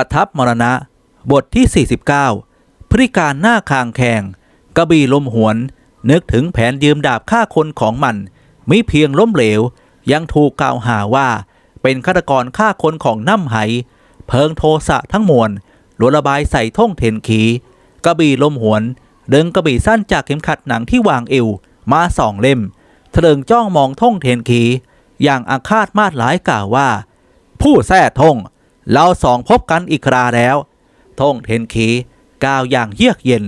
ประทับมรณะ บทที่ 49พฤติการหน้าคางแขงกระบี่ลมหวน นึกถึงแผนยืมดาบฆ่าคนของมัน มิเพียงล้มเหลว ยังถูกกล่าวหาว่า เป็นฆาตกรฆ่าคนของน้ำไห เพิงโทสะทั้งมวลหลวระบายใส่ท่งเทนขีกระบี่ลมหวน ดึงกระบี่สั้นจากเข็มขัดหนังที่วางเอวมาสองเล่มเถลิงจ้องมองท่งเทนขีอย่างอาฆาตมาดหลายกล่าวว่า ผู้แท้ท่ง เราสองพบกันอีกคราแล้วท่งเทนขีกล่าวอย่างเยือกเย็น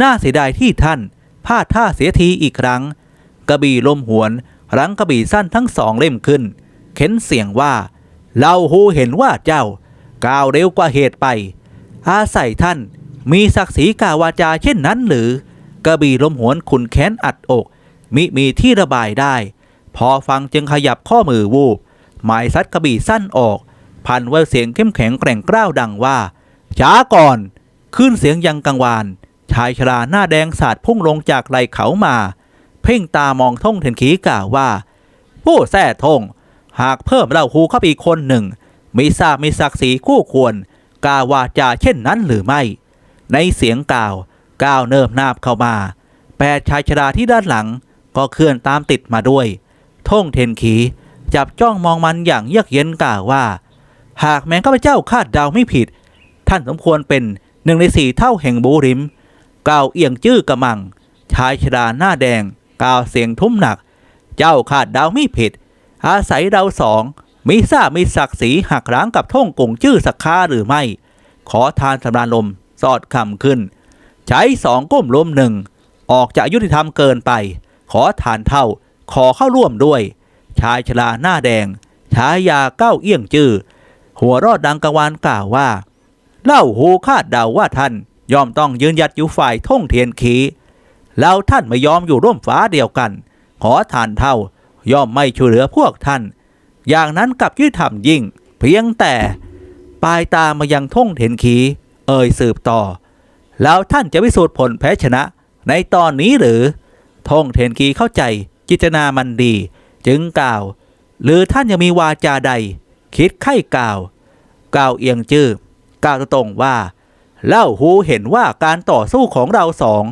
น่าเสียดายที่ท่านพลาดท่าเสียทีอีกครั้ง กระบี่ลมหวนรั้งกระบี่สั้นทั้งสองเล่มขึ้น เข็นเสียงว่า เราหูเห็นว่าเจ้าก้าวเร็วกว่าเหตุไป อาศัยท่านมีศักดิ์ศรีกาวาจาเช่นนั้นหรือ กระบี่ลมหวนขุนแค้นอัดอก มิมีที่ระบายได้ พอฟังจึงขยับข้อมือวูบหมายซัดกระบี่สั้นออก พันไว้เสียงเข้มแข็งแกร่งกร้าวดังว่าช้าก่อน ขึ้นเสียงยังกังวาน ชายชราหน้าแดงสาดพุ่งลงจากไหลเขามา เพ่งตามองท่งเทนขีกล่าวว่า ผู้แท้ทง หากเพิ่มเล่าฮูเข้าไปอีกคนหนึ่งมีทราบมีศักดิ์ศรีคู่ควร กาวาจาเช่นนั้นหรือไม่ ในเสียงกล่าวก้าวเนิบนาบเข้ามา แปดชายชราที่ด้านหลัง ก็เคลื่อนตามติดมาด้วย ท่งเทนขีจับจ้องมองมันอย่างเยือกเย็นกล่าวว่า หากแม้ข้าพเจ้าคาดเดาไม่ผิด ท่านสมควรเป็นหนึ่งในสี่เท่าแห่งบูริมกล่าวเอียงจื้อกระมัง ชายชราหน้าแดงกล่าวเสียงทุ้มหนัก เจ้าคาดเดาไม่ผิด อาศัยเราสองมีทราบมีศักดิ์ศรีหักล้างกับท่องกงจื้อสักคาหรือไม่ ขอทานสำราญลมสอดคำขึ้น ใช้สองก้มลมหนึ่ง ออกจากยุติธรรมเกินไป ขอทานเท่า ขอเข้าร่วมด้วย ชายชราหน้าแดงฉายาเก้าเอี้ยงจื้อ หัวรอดดังกะวานกล่าวว่า เล่าหูคาดเดาว่าท่านย่อมต้องยืนหยัดอยู่ฝ่ายท่งเทียนขีแล้วท่านไม่ยอมอยู่ร่วมฟ้าเดียวกัน ขอทานเท่าย่อมไม่ช่วยเหลือพวกท่าน อย่างนั้นกับยุติธรรมยิ่ง เพียงแต่ปลายตามายังท่งเทียนขีเอ่ยสืบต่อ แล้วท่านจะพิสูจน์ผลแพ้ชนะ ในตอนนี้หรือท่งเทียนขีเข้าใจจิตนามันดี จึงกล่าว หรือท่านยังมีวาจาใด คิดไข้กล่าว กล่าวเอียงจื้อกล่าวตรงว่า เล่าหูเห็นว่าการต่อสู้ของเราสอง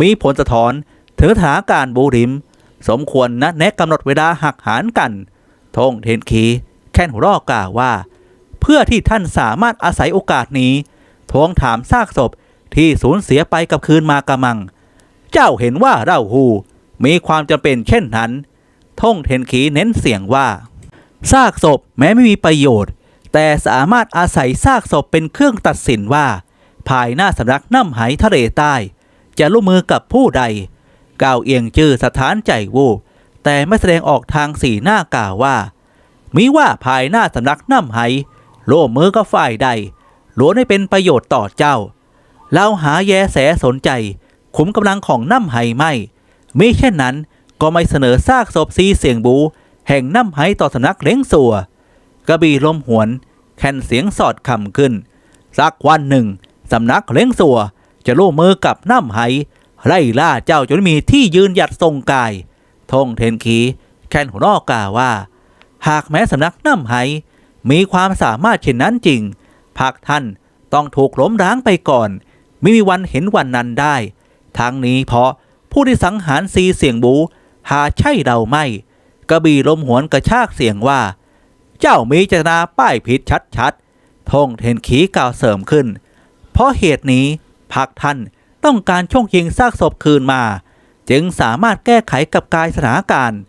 มีผลสะท้อนถึงสถานการณ์บูริม สมควรนะแนะกำหนดเวลาหักหารกัน ทงเทนคีแค่นหัวรอกล่าวว่า เพื่อที่ท่านสามารถอาศัยโอกาสนี้ทวงถามซากศพที่สูญเสียไปกับคืนมากระมัง เจ้าเห็นว่าเล่าหูมีความจำเป็นเช่นนั้น ทงเทนคีเน้นเสียงว่า ซากศพแม้ไม่มีประโยชน์ แต่สามารถอาศัยซากศพเป็นเครื่องตัดสินว่า ภายหน้าสำนักน้ำไหทะเลใต้ จะร่วมมือกับผู้ใด กล่าวเอียงจื้อสถานใจวูบแต่ไม่แสดงออกทางสีหน้ากล่าวว่า มิว่าภายหน้าสำนักน้ำไหร่วมมือกับฝ่ายใดล้วนให้เป็นประโยชน์ต่อเจ้า เราหาแยแสสนใจ ขุมกำลังของน้ำไหไม่มิเช่นนั้นก็ไม่เสนอซากศพซีเสียงบู แห่งน้ำไหต่อสำนักเล้งสัว กระบี่ลมหวน แคนเสียงสอดคำขึ้น สักวันหนึ่งสำนักเล้งสัว จะร่วมมือกับน้ำไหไล่ล่าเจ้าจนมีที่ยืนหยัดทรงกายทงเทนคีแคนหัวรอกล่าวว่า หากแม้สำนักน้ำไหมีความสามารถเช่นนั้นจริงภาคท่านต้องถูกล้มร้างไปก่อน ไม่มีวันเห็นวันนั้นได้ ทั้งนี้เพราะผู้ที่สังหารซีเสียงบู หาใช่เราไม่ กระบี่ลมหวนกระชากเสียงว่า เจ้ามีเจตนาป้ายผิดชัดๆทงเทนขีกล่าวเสริมขึ้น เพราะเหตุนี้พักท่านต้องการช่วงยิงซากศพคืนมา จึงสามารถแก้ไขกับกายสถานการณ์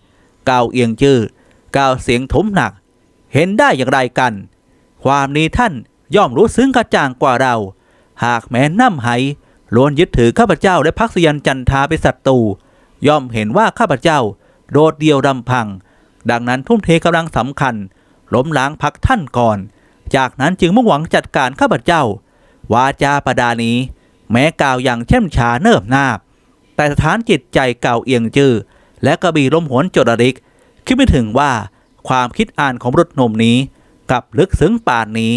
กล่าวเอียงจื้อกล่าวเสียงทุ้มหนัก เห็นได้อย่างไรกัน ความนี้ท่านย่อมรู้ซึ้งกระจ่างกว่าเรา หากแม้น้ำไหล้วนยึดถือข้าพเจ้าและพักสยันจันทาเป็นศัตรูย่อมเห็นว่าข้าพเจ้า โดดเดี่ยวดำพัง ดังนั้นทุ่มเทกำลังสำคัญ ล้มล้างพักท่านก่อน จากนั้นจึงมุ่งหวังจัดการข้าพเจ้า วาจาประดานี้ แม้กล่าวอย่างเช่มชาเนิบนาบ แต่สถานจิตใจเก่าเอียงจื้อและกระบี่ลมหวนจดริก คิดไม่ถึงว่าความคิดอ่านของรุษนมนี้กับลึกซึ้งป่านนี้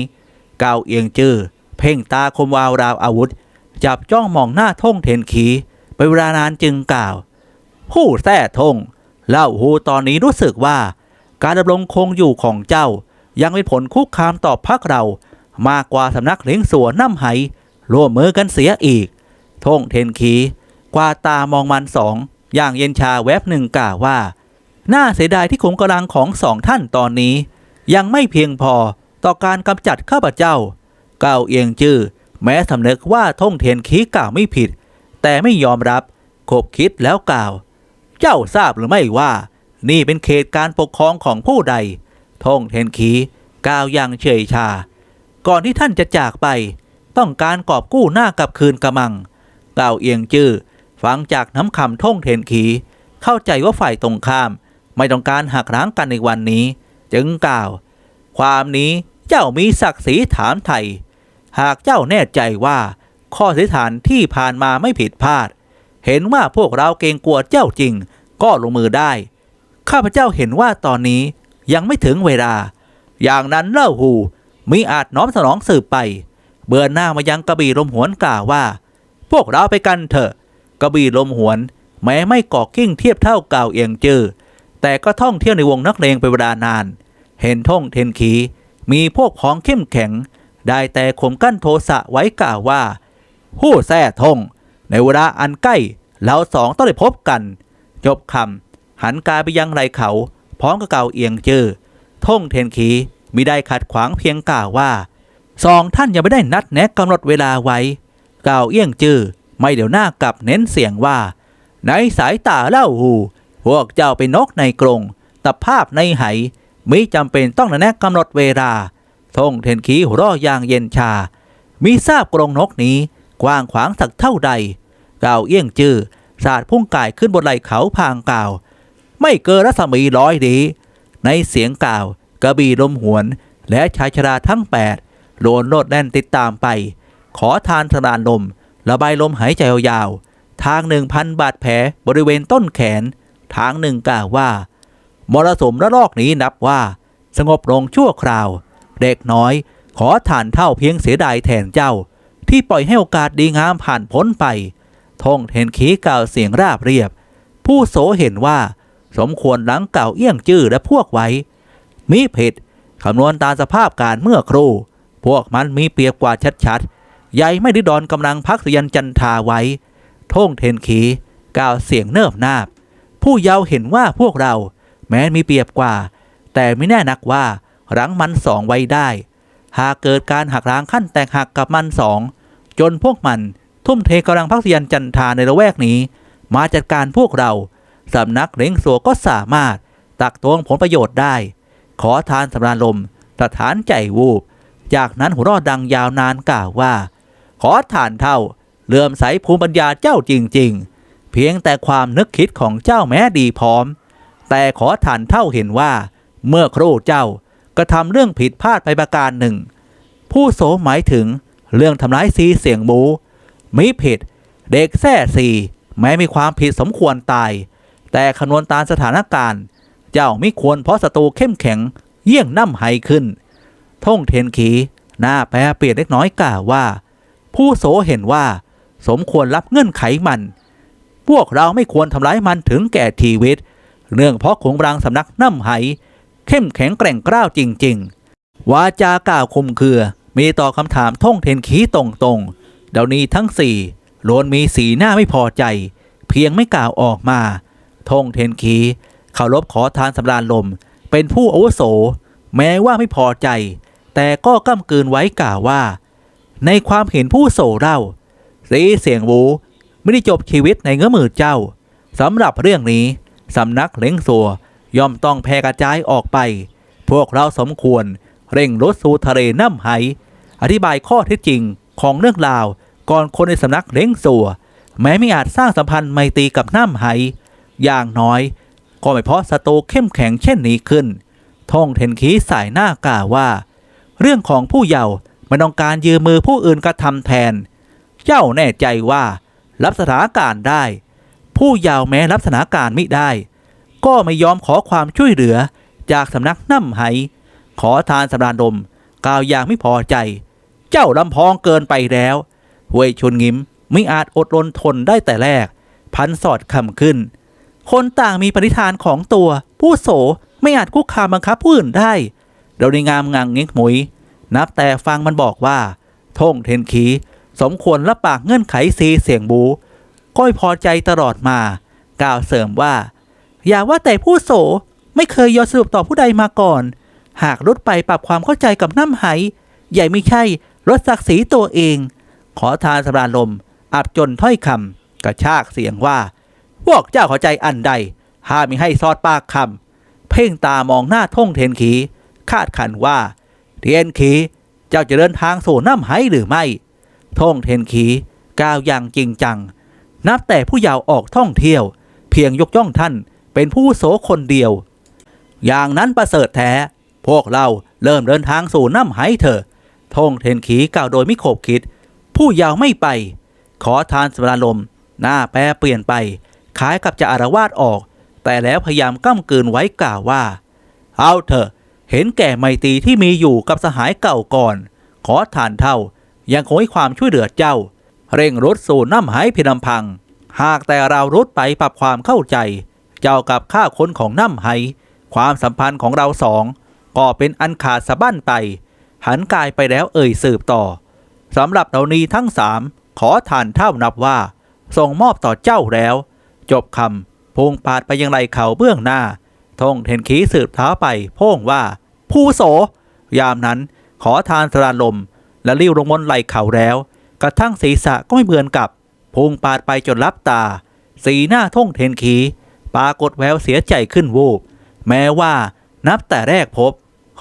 เก่าเอียงจื้อเพ่งตาคมวาวราวอาวุธ จับจ้องมองหน้าท่งเทนขีไปเวลานานจึงกล่าว ผู้แท้ทง เล่าหูตอนนี้รู้สึกว่า การดำรงคงอยู่ของเจ้า ยังเป็นผลคุกคามต่อพักเรา มากกว่าสำนักเลี้ยงสัวน้ำไหร่วมมือกันเสียอีกทงเทนขีกว่าตามองมันสอง อย่างเย็นชาแวบหนึ่งกล่าวว่า น่าเสียดายที่ขุมกำลังของสองท่านตอนนี้ ยังไม่เพียงพอต่อการกำจัดข้าพเจ้า เก่าเอียงจื้อแม้สำนึกว่าทงเทนขีกล่าวไม่ผิด แต่ไม่ยอมรับขบคิดแล้วกล่าว เจ้าทราบหรือไม่ว่า นี่เป็นเขตการปกครองของผู้ใดทงเทนขีกล่าวอย่างเฉยชา ก่อนที่ท่านจะจากไป ต้องการกอบกู้หน้ากลับคืนกระมังกล่าวเอียงจื้อฟังจากน้ำคำท่งเทนขี เข้าใจว่าฝ่ายตรงข้าม ไม่ต้องการหักล้างกันในวันนี้ จึงกล่าว ความนี้เจ้ามีศักดิ์ศรีถามไทย หากเจ้าแน่ใจว่าข้อสิษฐานที่ผ่านมาไม่ผิดพลาด เห็นว่าพวกเราเกรงกลัวเจ้าจริง ก็ลงมือได้ ข้าพเจ้าเห็นว่าตอนนี้ยังไม่ถึงเวลา อย่างนั้นเล่าหูมิอาจน้อมสนองสืบไป เบื่อหน้ามายังกระบี่ลมหวนกล่าวว่า พวกเราไปกันเถอะ กระบี่ลมหวน แม้ไม่ก่อกิ้งเทียบเท่าเก่าเอียงจือแต่ก็ท่องเที่ยวในวงนักเลงเป็นเวลานาน เห็นท่องเทนขีมีพวกพ้องเข้มแข็ง ได้แต่ข่มกั้นโทสะไว้กล่าวว่า ผู้แท้ทง ในเวลาอันใกล้เราสองต้องได้พบกันจบคำหันกายไปยังไรเขา พร้อมกับเก่าเอียงจือท่งเทนขีมิได้ขัดขวางเพียงกล่าวว่าสองท่านยังไม่ได้นัดแนะกำหนดเวลาไว้เก่าเอียงจือไม่เดี๋ยวหน้ากลับเน้นเสียงว่า ในสายตาเล่าหูพวกเจ้าเป็นนกในกรงตะภาพในไหมิจำเป็นต้องแนะกำหนดเวลาทงเทนขีหัวเร่อย่างเย็นชามีทราบกรงนกนี้ กว้างขวางสักเท่าใดกล่าวเอี้ยงจื้อสาดพุ่งกายขึ้นบนไหล่เขาพางกล่าว ไม่เกินรัศมีร้อยดี ในเสียงกล่าวกระบี่ลมหวน และชายชราทั้งแปดโลนโลดแน่นติดตามไป ขอทานสนานลมระบายลมหายใจยาวๆทางหนึ่งพันบาดแผลบริเวณต้นแขน ทางหนึ่งกล่าวว่า มรสุมระลอกนี้นับว่า สงบลงชั่วคราว เด็กน้อย ขอทานเท่าเพียงเสียดายแทนเจ้า ที่ปล่อยให้โอกาสดีงามผ่านพ้นไป ทงเห็นขีกล่าวเสียงราบเรียบ ผู้โสเห็นว่า สมควรหลังเก่าเอี้ยงจื้อและพวกไว้มิผิดคำนวณตามสภาพการเมื่อครู่ พวกมันมีเปรียบกว่าชัดๆ ใหญ่ไม่ได้ดอนกำลังพักเรียนจันทาไว้ ทงเทนขีกล่าวเสียงเนิบนาบ ผู้เยาว์เห็นว่าพวกเรา แม้มีเปรียบกว่า แต่ไม่แน่นักว่ารังมันสองไว้ได้ หากเกิดการหักล้างขั้นแตกหักกับมันสอง จนพวกมันทุ่มเทกำลังพักเรียนจันทาในละแวกนี้ มาจัดการพวกเราสำนักเล้งสัวก็สามารถตักตวงผลประโยชน์ได้ ขอทานสำราญลมสถานใจวูบ จากนั้นหัวรอดดังยาวนานกล่าวว่า ขอทานเท่าเลื่อมใสภูมิปัญญาเจ้าจริง ๆ เพียงแต่ความนึกคิดของเจ้าแม้ดีพร้อม แต่ขอทานเท่าเห็นว่า เมื่อครู่เจ้ากระทำเรื่องผิดพลาดไปประการหนึ่ง ผู้โสหมายถึง เรื่องทำร้ายซีเสียงหมูมิผิด เด็กแท้สีแม้มีความผิดสมควรตาย แต่คำนวณตามสถานการณ์ เจ้าไม่ควรเพราะศัตรูเข้มแข็ง เยี่ยงน้ำไหขึ้น ท่งเทนขีหน้าแปรเปลี่ยนเล็กน้อยกล่าวว่า ผู้โสเห็นว่า สมควรรับเงื่อนไขมัน พวกเราไม่ควรทำร้ายมันถึงแก่ชีวิต เนื่องเพราะขงรังสำนักน้ำไหเข้มแข็งแกร่งกล้าวจริง ๆ วาจากล่าวคุมเคือ มีต่อคำถามท่งเทนขีตรงๆเดี๋ยวนี้ทั้งสี่ล้วนมีสีหน้าไม่พอใจ เพียงไม่กล่าวออกมาทงเทนขีเคารพขอทานสำราญลม เป็นผู้อาวุโส แม้ว่าไม่พอใจ แต่ก็ก้ำกืนไว้กล่าวว่า ในความเห็นผู้โสเล่าสีเสียงวูไม่ได้จบชีวิตในเงื้อมือเจ้าสำหรับเรื่องนี้สำนักเล้งสัวย่อมต้องแพร่กระจายออกไป พวกเราสมควรเร่งรถสู่ทะเลน้ำไห อธิบายข้อเท็จจริงของเรื่องราว ก่อนคนในสำนักเล้งสัว แม้ไม่อาจสร้างสัมพันธ์ไมตรีกับน้ำไหอย่างน้อย ก็ไม่เพราะศัตรูเข้มแข็งเช่นนี้ขึ้น ท่องเทนขีสายหน้ากล่าวว่า เรื่องของผู้เยาว์ไม่ต้องการยืมมือผู้อื่นกระทำแทน เจ้าแน่ใจว่ารับสถานการณ์ได้ ผู้เยาว์แม้รับสถานการณ์มิได้ ก็ไม่ยอมขอความช่วยเหลือจากสำนักน้ำไหขอทานสำราญดมกล่าวอย่างไม่พอใจ เจ้าลำพองเกินไปแล้วเวยชนงิมไม่อาจอดรนทนได้แต่แรก พันสอดคำขึ้น คนต่างมีปณิธานของตัว ผู้โสไม่อาจคุกคามบังคับผู้อื่นได้ เราในงามงังเง็กหมวยนับแต่ฟังมันบอกว่าท่งเทนขีสมควรรับปากเงื่อนไขสีเสียงบู ก้อยพอใจตลอดมา กล่าวเสริมว่า อย่าว่าแต่ผู้โสไม่เคยยอมสรุปต่อผู้ใดมาก่อน หากลดไปปรับความเข้าใจกับน้ำไหใหญ่ไม่ใช่ ลดศักดิ์ศรีตัวเอง ขอทานสำราญลม อับจนถ้อยคำกระชากเสียงว่า พวกเจ้าข้าใจอันใด ห้ามมิให้ซอดปากคำเพ่งตามองหน้าท่งเทนขี คาดขันว่า เทนขีเจ้าจะเดินทางสู่น้ำไหหรือไม่ท่งเทนขีกล่าวอย่างจริงจัง นับแต่ผู้เยาว์ออกท่องเที่ยว เพียงยกย่องท่านเป็นผู้โสคนเดียว อย่างนั้นประเสริฐแท้ พวกเราเริ่มเดินทางสู่น้ำไหเถอะ ทงเทนขีกล่าวโดยไม่ขบคิด ผู้ยาวไม่ไป ขอทานสมรลม หน้าแปรเปลี่ยนไปคล้ายกับจะอารวาสออก แต่แล้วพยายามก้ำกืนไว้กล่าวว่า เอาเถอะ เห็นแก่ไมตรีที่มีอยู่กับสหายเก่าก่อน ขอทานเท่า ยังคงให้ความช่วยเหลือเจ้า เร่งรถสู่น้ำหายพียงลำพัง หากแต่เรารุดไปปรับความเข้าใจ เจ้ากับข้าคนของน้ำไหความสัมพันธ์ของเราสองก็เป็นอันขาดสะบั้นไป หันกายไปแล้วเอ่ยสืบต่อสำหรับเรานี้ทั้งสามขอทานเท่านับว่าส่งมอบต่อเจ้าแล้ว จบคำพงปาดไปยังไรเขาเบื้องหน้าทงเทนขีสืบเท้าไปโพ่งว่า ผู้โส ยามนั้นขอทานสรานลม และริ้วลงบนไหลเขาแล้ว กระทั่งศีรษะก็ไม่เหมือนกับพุงปาดไปจนลับตา สีหน้าท่งเทนขีปรากฏแววเสียใจขึ้นวูบ แม้ว่านับแต่แรกพบ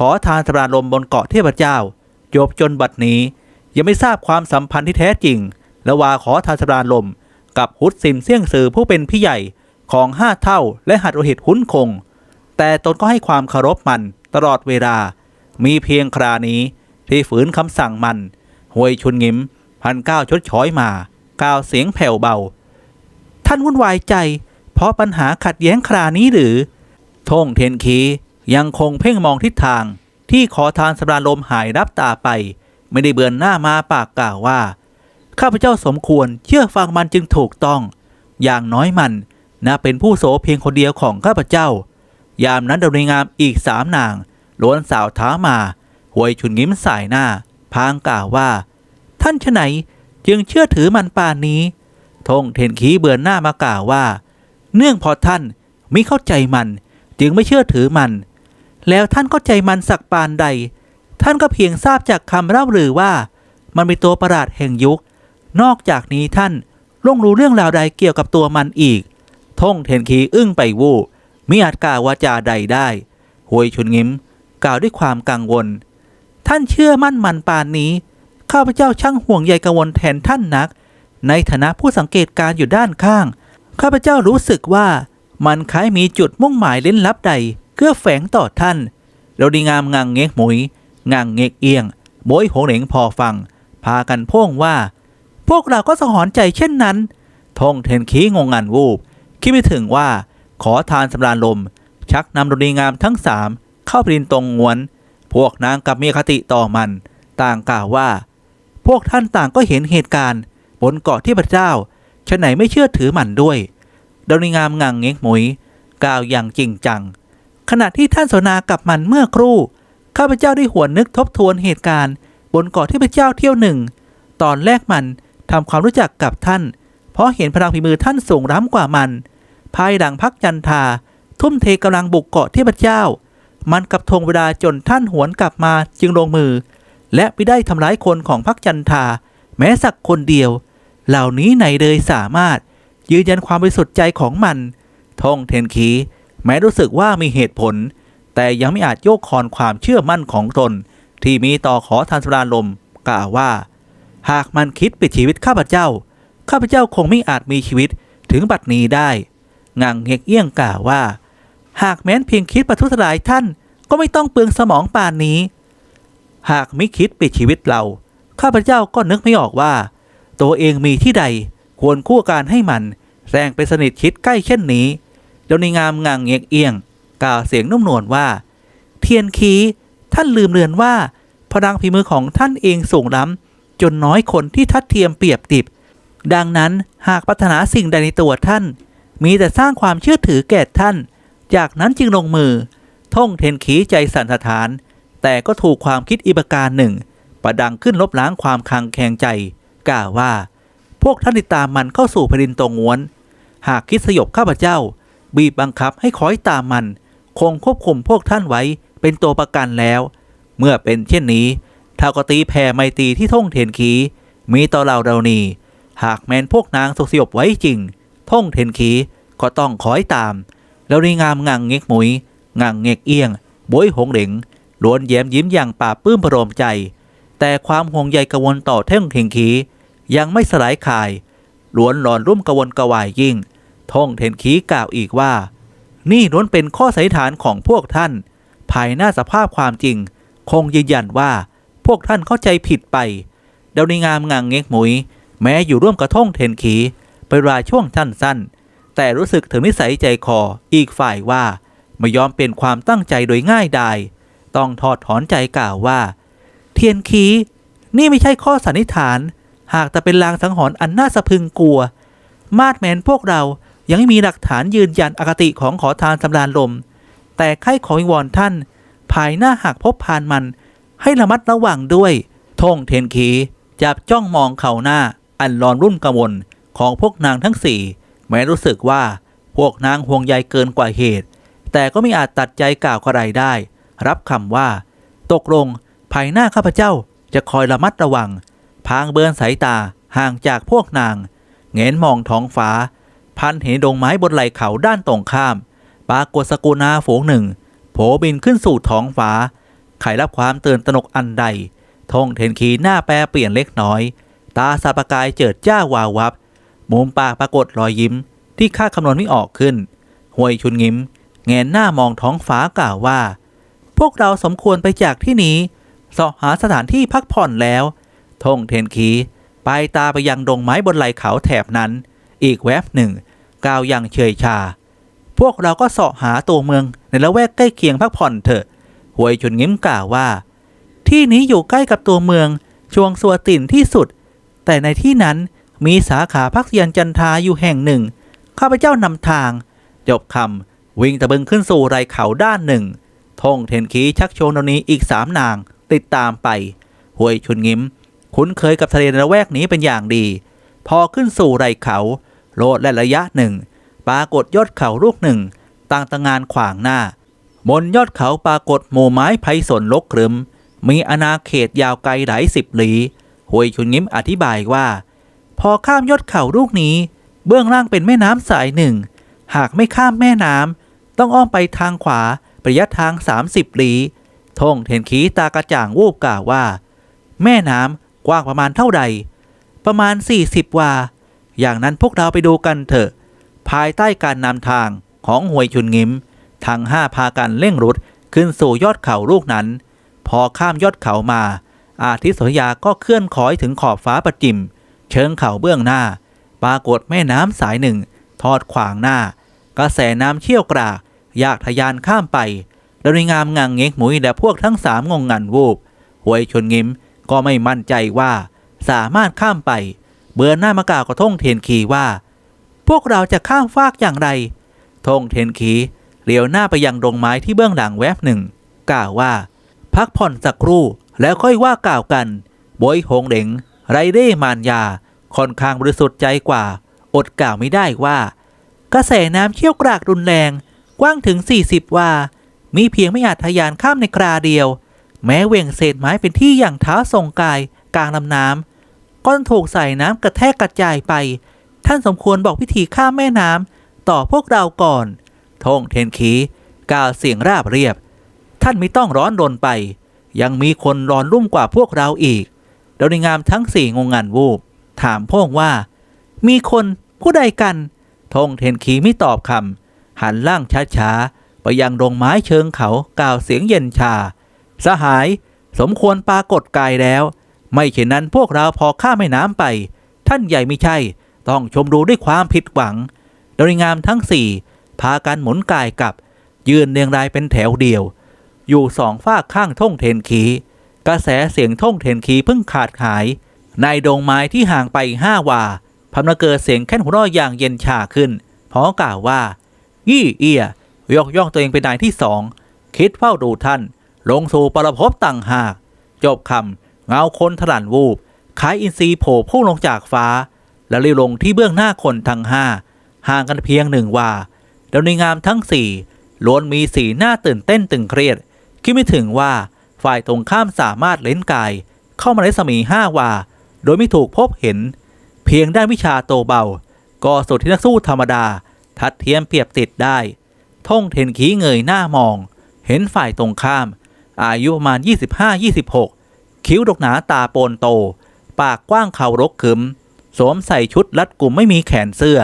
ขอทานสรานลมบนเกาะเทพเจ้าจบจนบัดนี้ ยังไม่ทราบความสัมพันธ์ที่แท้จริง ระหว่างขอทานสรานลม กับฮุดซิมเสี่ยงซือผู้เป็นพี่ใหญ่ของห้าเท่าและหัดโอหิตหุ้นคง แต่ตนก็ให้ความเคารพมันตลอดเวลา มีเพียงครานี้ที่ฝืนคำสั่งมันห่วยชุนงิมพันก้าวชดช้อยมาก้าวเสียงแผ่วเบา ท่านวุ่นวายใจ เพราะปัญหาขัดแย้งครานี้หรือทงเทนคี ยังคงเพ่งมองทิศทางที่ขอทานสำราญลมหายรับตาไป ไม่ได้เบือนหน้ามาปากกล่าวว่า ข้าพเจ้าสมควรเชื่อฟังมันจึงถูกต้อง อย่างน้อยมันน่าเป็นผู้โสเพียงคนเดียวของข้าพเจ้า ยามนั้นดำเนินงามอีกสามนางล้วนสาวเท้ามาหวยชุนยิ้มสายหน้า พางกล่าวว่า ท่านชไหนจึงเชื่อถือมันป่านนี้ทงเทนขีเบือนหน้ามากล่าวว่า เนื่องเพอท่านไมิเข้าใจมัน จึงไม่เชื่อถือมัน แล้วท่านเข้าใจมันสักปานใด ท่านก็เพียงทราบจากคำเล่าลือว่า มันเป็นตัวประหลาดแห่งยุค นอกจากนี้ท่านล่วงรู้เรื่องราวใดเกี่ยวกับตัวมันอีกทงเทนขีอึ้งไปวูบมิอาจกล่าววาจาใดได้หวยชุนงิมกล่าวด้วยความกังวล ท่านเชื่อมั่นมันปานนี้ ข้าพเจ้าช่างห่วงใยกังวลแทนท่านนัก ในฐานะผู้สังเกตการอยู่ด้านข้าง ข้าพเจ้ารู้สึกว่ามันคล้ายมีจุดมุ่งหมายเล่นลับใด เกื้อแฝงต่อท่าน เราดีงามงังเงกหมุยงังเงกเอียงโบยโหงเหลงพอฟัง พากันพ่งว่า พวกเราก็สะหอนใจเช่นนั้น ทงเทนขีงงงันวูบ คิดไม่ถึงว่า ขอทานสำราญลม ชักนำดนีงามทั้งสามเข้าไปรินตรงงวน พวกนางกับมีคติต่อมัน ต่างกล่าวว่า พวกท่านต่างก็เห็นเหตุการณ์ บนเกาะที่พระเจ้าฉะไหนไม่เชื่อถือมันด้วยดนีงามงังเง็กหมุย กล่าวอย่างจริงจัง ขณะที่ท่านสนทนากับมันเมื่อครู่ ข้าพเจ้าได้หวนนึกทบทวนเหตุการณ์ บนเกาะที่พระเจ้าเที่ยวหนึ่ง ตอนแรกมันทำความรู้จักกับท่าน เพราะเห็นพลังฝีมือท่านสูงล้ำกว่ามัน ภายหลังพักจันทา ทุ่มเทกำลังบุกเกาะเทพระเจ้า มันกับทวงเวลาจนท่านหวนกลับมาจึงลงมือ และไม่ได้ทำร้ายคนของพักจันทา แม้สักคนเดียว เหล่านี้ไหนเลยสามารถยืนยันความบริสุทธิ์ใจของมันทงเทนคี แม้รู้สึกว่ามีเหตุผล แต่ยังไม่อาจโยกคอนความเชื่อมั่นของตน ที่มีต่อขอทานสราลมกล่าวว่า หากมันคิดปิดชีวิตข้าพเจ้า ข้าพเจ้าคงไม่อาจมีชีวิตถึงบัดนี้ได้งังเงกเอี้ยงกล่าวว่า หากแม้นเพียงคิดประทุษร้ายท่านก็ไม่ต้องเปลืองสมองป่านนี้ หากไม่คิดปิดชีวิตเรา ข้าพเจ้าก็นึกไม่ออกว่า ตัวเองมีที่ใดควรคู่การให้มันแรงไปสนิทชิดใกล้เช่นนี้ เดี๋ยวในงามงังเงกเอียงกล่าวเสียงนุ่มนวลว่า เทียนคีท่านลืมเลือนว่า พลังฝีมือของท่านเองสูงล้ำจนน้อยคนที่ทัดเทียมเปรียบติบ ดังนั้นหากปรารถนาสิ่งใดในตัวท่าน มีแต่สร้างความเชื่อถือแก่ท่าน จากนั้นจึงลงมือ ท่องเทนขีใจสันสะท้าน แต่ก็ถูกความคิดอีกประการหนึ่ง ประดังขึ้นลบล้างความคลางแคงใจ กล่าวว่า พวกท่านติดตามมันเข้าสู่แผ่นดินตรงงวน หากคิดสยบข้าพเจ้า บีบบังคับให้คอยตามมัน คงควบคุมพวกท่านไว้เป็นตัวประกันแล้ว เมื่อเป็นเช่นนี้เทากตีแผ่ไมตีที่ท่งเทนขีมีต่อเราเรานีหากแมนพวกนางสุกสยบไว้จริง ท่งเทนขีก็ต้องคอยตาม แล้วนีงามงังเงกหมุยงังเงกเอียงบวยหงเหลงล้วนแย้มยิ้มอย่างป่าปลื้มประโลมใจ แต่ความห่วงใยกระวนต่อเท่งเทนขียังไม่สลายคายล้วนหลอนรุ่มกระวนกระวายยิ่ง ท่งเทนขีกล่าวอีกว่า นี่ล้วนเป็นข้อสันนิษฐานของพวกท่าน ภายหน้าสภาพความจริง คงยืนยันว่าพวกท่านเข้าใจผิดไปเดาในงามงางเงกหมุย แม้อยู่ร่วมกระท่งเทนขีไปรายช่วงสั้นๆ แต่รู้สึกถึงนิสัยใจคออีกฝ่ายว่า ไม่ยอมเป็นความตั้งใจโดยง่ายดายต้องทอดถอนใจกล่าวว่า เทียนขีนี่ไม่ใช่ข้อสันนิษฐาน หากแต่เป็นลางสังหรณ์อันน่าสะพึงกลัว มาดแมนพวกเรา ยังไม่มีหลักฐานยืนยันอคติของขอทานสำราญลม แต่ใครขอวิงวอนท่าน ภายหน้าหากพบพานมัน ให้ระมัดระวังด้วยท่งเทนขีจับจ้องมองเขาหน้า อันร้อนรุ่มกระวนของพวกนางทั้งสี่แม้รู้สึกว่าพวกนางห่วงใยเกินกว่าเหตุ แต่ก็ไม่อาจตัดใจกล่าวอะไรได้ รับคำว่า ตกลงภายหน้าข้าพเจ้าจะคอยระมัดระวัง พางเบือนสายตาห่างจากพวกนาง เงนมองท้องฟ้า พันเห็นดงไม้บนไหล่เขาด้านตรงข้าม ปรากฏสกุนาฝูงหนึ่งโผบินขึ้นสู่ท้องฟ้าไขรับความตื่นตระหนกอันใดทงเทนขีหน้าแปรเปลี่ยนเล็กน้อย ตาสาปกายเจิดจ้าวาววับ มุมปากปรากฏรอยยิ้ม ที่คาดคำนวณไม่ออกขึ้นห่วยชุนงิมแงนหน้ามองท้องฟ้ากล่าวว่า พวกเราสมควรไปจากที่นี้สาะหาสถานที่พักผ่อนแล้วทงเทนขีปลายตาไปยังดงไม้บนไหล่เขาแถบนั้น อีกแวบหนึ่ง กล่าวอย่างเฉยชา พวกเราก็เสาะหาตัวเมืองในละแวกใกล้เคียงพักผ่อนเถอะหวยชุนงิ้มกล่าวว่า ที่นี้อยู่ใกล้กับตัวเมืองช่วงสัวติ่นที่สุด แต่ในที่นั้นมีสาขาพักเรียนจันทาอยู่แห่งหนึ่ง ข้าพเจ้านำทาง จบคำวิ่งตะบึงขึ้นสู่ไรเขาด้านหนึ่งทงเทนขีชักโชนนี้อีกสามนาง ติดตามไปหวยชุนงิ้ม คุ้นเคยกับทะเลละแวกนี้เป็นอย่างดี พอขึ้นสู่ไรเขา โลดและระยะหนึ่ง ปรากฏยอดเขาลูกหนึ่งตั้งตะงานขวางหน้า บนยอดเขาปรากฏหมู่ไม้ไผ่สนลกครึม มีอาณาเขตยาวไกลหลายสิบหลีหวยชุนงิ้มอธิบายว่า พอข้ามยอดเขาลูกนี้ เบื้องล่างเป็นแม่น้ำสายหนึ่ง หากไม่ข้ามแม่น้ำต้องอ้อมไปทางขวาระยะทาง 30หลีทงเห็นขีตากระจ่างวูบกล่าวว่า แม่น้ำกว้างประมาณเท่าใด ประมาณ 40 วา อย่างนั้นพวกเราไปดูกันเถอะ ภายใต้การนำทางของหวยชุนงิม ทั้งห้าพากันเร่งรุดขึ้นสู่ยอดเขาลูกนั้น พอข้ามยอดเขามา อาทิตย์สยาก็เคลื่อนคอยถึงขอบฟ้าประจิม เชิงเขาเบื้องหน้า ปรากฏแม่น้ำสายหนึ่ง ทอดขวางหน้า กระแสน้ำเชี่ยวกรากอยากทะยานข้ามไปดริงามงังเงกหมุยและพวกทั้งสามงงงันวูบหวยชนงิมก็ไม่มั่นใจว่าสามารถข้ามไป เบือหน้ามากล่าวกับทงเทนขีว่า พวกเราจะข้ามฟากอย่างไรทงเทนขีเลี้ยวหน้าไปยังดงไม้ที่เบื้องหลังแวบหนึ่ง กล่าวว่า พักผ่อนสักครู่แล้วค่อยว่ากล่าวกันบอยหงเหลงไรเร่มานยา ค่อนข้างบริสุทธิ์ใจกว่า อดกล่าวไม่ได้ว่า กระแสน้ำเชี่ยวกรากรุนแรง กว้างถึง 40 ว่า มีเพียงไม่อาจทะยานข้ามในคราเดียว แม้เวงเศษไม้เป็นที่อย่างเท้าทรงกายกลางลำน้ำ ก้อนถูกใส่น้ำกระแทกกระจายไป ท่านสมควรบอกวิธีข้ามแม่น้ำต่อพวกเราก่อนทงเทนขีกล่าวเสียงราบเรียบ ท่านไม่ต้องร้อนรนไป ยังมีคนร้อนรุ่มกว่าพวกเราอีกดาวในงามทั้งสี่งงงันวูบ ถามพงว่า มีคนผู้ใดกันทงเทนขีไม่ตอบคำหันล่างช้าๆ ไปยังดงไม้เชิงเขากล่าวเสียงเย็นชา สหายสมควรปรากฏกายแล้ว ไม่เช่นนั้นพวกเราพอข้ามแม่น้ำไป ท่านใหญ่ไม่ใช่ ต้องชมดูด้วยความผิดหวังดริงามทั้งสี่พากันหมุนกายกลับ ยืนเรียงรายเป็นแถวเดียว อยู่สองฝากข้างท่งเทนขี กระแสเสียงท่งเทนขีเพิ่งขาดหาย ในดงไม้ที่ห่างไปห้าวาพำนเกิดเสียงแค่นหัวเราะอย่างเย็นชาขึ้นพอกล่าวว่า ยี่เอียยกย่องตัวเองเป็นนายที่สอง คิดเฝ้าดูท่าน ลงสู่ปรภพต่างหาก จบคำ เงาคนถลันวูบคล้ายอินทรีโผล่พุ่งลงจากฟ้า แล้วรีลงที่เบื้องหน้าคนทั้งห้าห่างกันเพียงหนึ่งวาดาวในงามทั้งสี่ล้วนมีสีหน้าตื่นเต้นตึงเครียด คิดไม่ถึงว่าฝ่ายตรงข้ามสามารถเล่นกาย เข้ามาในสมีห้าวาโดยไม่ถูกพบเห็น เพียงด้านวิชาโตเบา ก็สุดที่นักสู้ธรรมดา ทัดเทียมเปรียบติดได้ ท่องเทนขีเงยหน้ามอง เห็นฝ่ายตรงข้าม อายุประมาณ 25-26 คิ้วดกหนาตาโปนโต ปากกว้างเขารกขึมสวมใส่ชุดรัดกลุ่มไม่มีแขนเสื้อ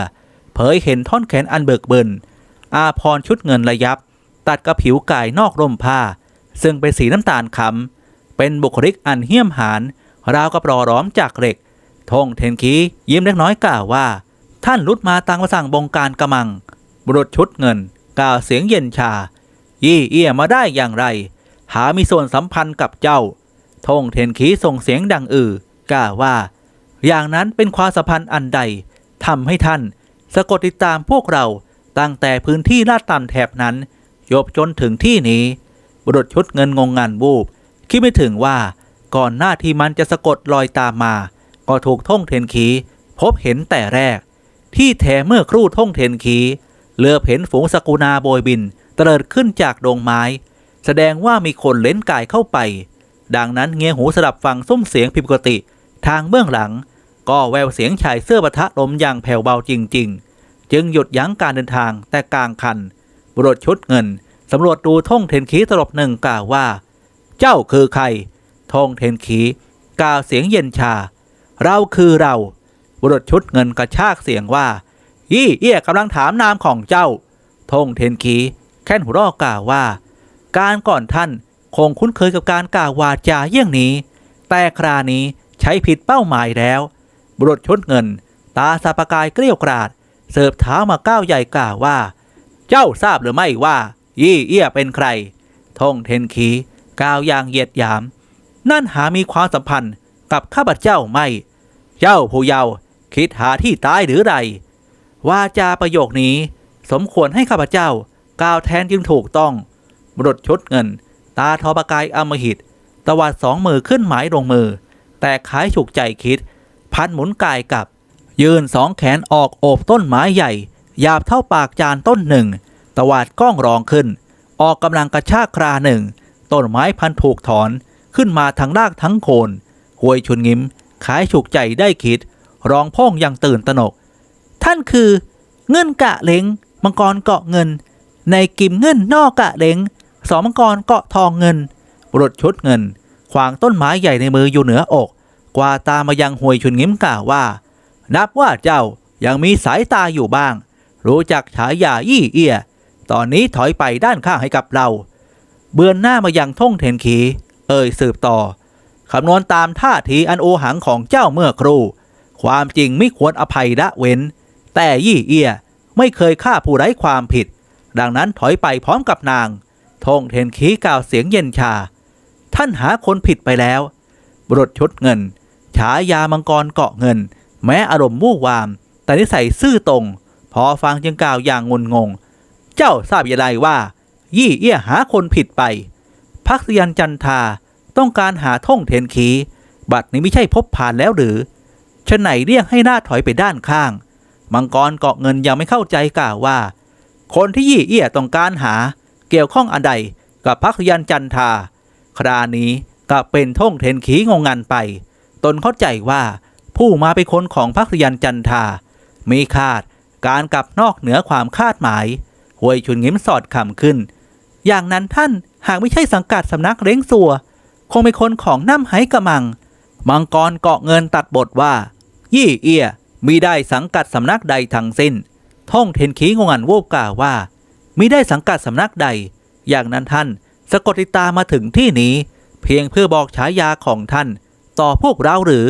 เผยเห็นท่อนแขนอันเบิกเบินอาพรชุดเงินระยับ ตัดกับผิวกายนอกร่มผ้า ซึ่งเป็นสีน้ำตาลคำเป็นบุคลิกอันเหี้ยมหานราวกับรอร้อมจากเหล็กทงเทนคียิ้มเล็กน้อยกล่าวว่า ท่านลุดมาตางประสั่งบงการกระมัง บุรุษชุดเงิน กล่าวเสียงเย็นชา ยี่เอี้ยมาได้อย่างไร หามีส่วนสัมพันธ์กับเจ้า ทงเทนคีส่งเสียงดังอือกล่าวว่า อย่างนั้นเป็นความสัมพันธ์อันใดทำให้ท่าน สะกดติดตามพวกเราตั้งแต่พื้นที่ลาดต่ำแถบนั้น ยบจนถึงที่นี้ บุรุษชุดเงินงงงานวูบคิดไม่ถึงว่าก่อนหน้าที่มันจะสะกดรอยตามมา ก็ถูกท่งเทนขีพบเห็นแต่แรก ที่แท้เมื่อครู่ท่งเทนขีเลือบเห็นฝูงสกุณาโบยบินเตลิดขึ้นจากดงไม้ แสดงว่ามีคนเล่นกายเข้าไป ดังนั้นเงียหูสลับฟังซุ้มเสียงผิดปกติ ทางเบื้องหลัง ก็แววเสียงชายเสื้อปะทะลมอย่างแผ่วเบาจริง ๆ จึงหยุดยั้งการเดินทางแต่กลางคันบรุษชุดเงินสำรวจดูท่งเทนขีตลบหนึ่งกล่าวว่า เจ้าคือใครท่งเทนขีกล่าวเสียงเย็นชา เราคือเราบรุษชุดเงินกระชากเสียงว่า ยี่เอี้ยกำลังถามนามของเจ้าทงเทนขีแค่นหัวรอกล่าวว่า การก่อนท่าน คงคุ้นเคยกับการกล่าววาจาเยี่ยงนี้ แต่ครานี้ใช้ผิดเป้าหมายแล้ว บุรุษชดเงิน ตาสาปกายเกลี้ยกราด เสิร์ฟเท้ามาก้าวใหญ่กล่าวว่า เจ้าทราบหรือไม่ว่า ยี่เอี้ยเป็นใครทงเทนขีกล่าวอย่างเหยียดหยาม นั่นหามีความสัมพันธ์กับข้าพเจ้าไม่ เจ้าผู้เยาว์คิดหาที่ตายหรือไรวาจาประโยคนี้ สมควรให้ข้าพเจ้า กล่าวแทนจึงถูกต้องบรุษชุดเงิน ตาทอประกายอมหิต ตวัดสองมือขึ้นหมายลงมือ แต่ขายฉุกใจคิด พันหมุนกายกลับ ยืนสองแขนออกโอบต้นไม้ใหญ่หยาบเท่าปากจานต้นหนึ่ง ตวาดก้องรองขึ้น ออกกำลังกระชากคราหนึ่ง ต้นไม้พันถูกถอนขึ้นมาทั้งรากทั้งโคนหวยชุนงิมขายฉุกใจได้คิด ร้องพ่องอย่างตื่นตระหนก ท่านคือ เงินกะเล้งมังกรเกาะเงิน ในกิมเงินนอกกะเล้ง สองมังกรเกาะทองเงินบุรุษชุดเงิน ขวางต้นไม้ใหญ่ในมืออยู่เหนืออก กว่าตามายังหวยชุนงิมกล่าวว่า นับว่าเจ้ายังมีสายตาอยู่บ้าง รู้จักฉายายี่เอีย ตอนนี้ถอยไปด้านข้างให้กับเรา เบือนหน้ามายังท่งเทนขี เอ่ยสืบต่อคำนวณตามท่าทีอันโอหังของเจ้าเมื่อครู่ ความจริงไม่ควรอภัยละเว้น แต่ยี่เอียไม่เคยฆ่าผู้ไร้ความผิด ดังนั้นถอยไปพร้อมกับนาง ทงเทนขีกล่าวเสียงเย็นชา ท่านหาคนผิดไปแล้ว บรุษชุดเงิน ฉายามังกรเกาะเงิน แม้อารมณ์วู่วาม แต่นิสัยซื่อตรง พอฟังจึงกล่าวอย่างงุนงง เจ้าทราบอย่างไรว่า ยี่เอี้ยหาคนผิดไป พักยันจันทาต้องการหาท่งเทนขีบัตรนี้ไม่ใช่พบผ่านแล้วหรือฉะไหนเรียกให้หน้าถอยไปด้านข้าง มังกรเกาะเงินยังไม่เข้าใจกล่าวว่า คนที่ยี่เอี้ยต้องการหา เกี่ยวข้องอันใดกับพักยันจันทา ครานี้ก็เป็นท่งเทนขีงงงันไป ตนเข้าใจว่าผู้มาเป็นคนของพักยันจันทา มีคาดการกลับนอกเหนือความคาดหมายหวยชุนงิ้มสอดคำขึ้น อย่างนั้นท่านหากไม่ใช่สังกัดสำนักเล้งสัว คงเป็นคนของน้ำไหกระมัง มังกรเกาะเงินตัดบทว่า ยี่เอียมีได้สังกัดสำนักใดทั้งสิ้น ท่องเทนขีงงันโวบกล่าวว่า มิได้สังกัดสำนักใด อย่างนั้นท่านสะกดติตามาถึงที่นี้ เพียงเพื่อบอกฉายาของท่าน ต่อพวกเราหรือ